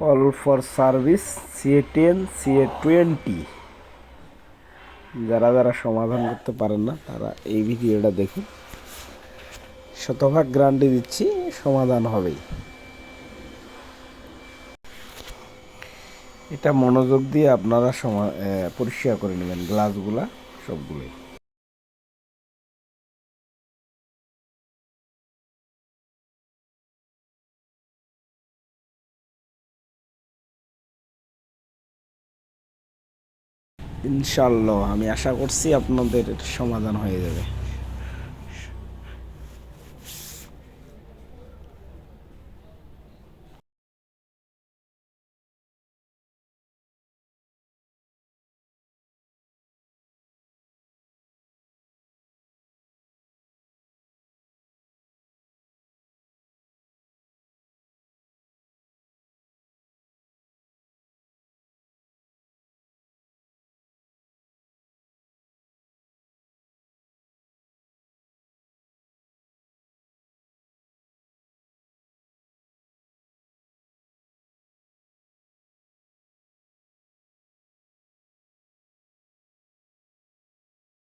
Call for service CA ten CA twenty যারা যারা সমাধান করতে পারেন না, তারা এই ভিডিওটা দেখুন। শতভাগ গ্যারান্টি দিচ্ছি, সমাধান হবেই। এটা মনোযোগ দিয়ে আপনারা সমা পরিষ্কার করে নেবেন গ্লাসগুলা, সবগুলোই। ইনশাল্লাহ আমি আশা করছি আপনাদের সমাধান হয়ে যাবে।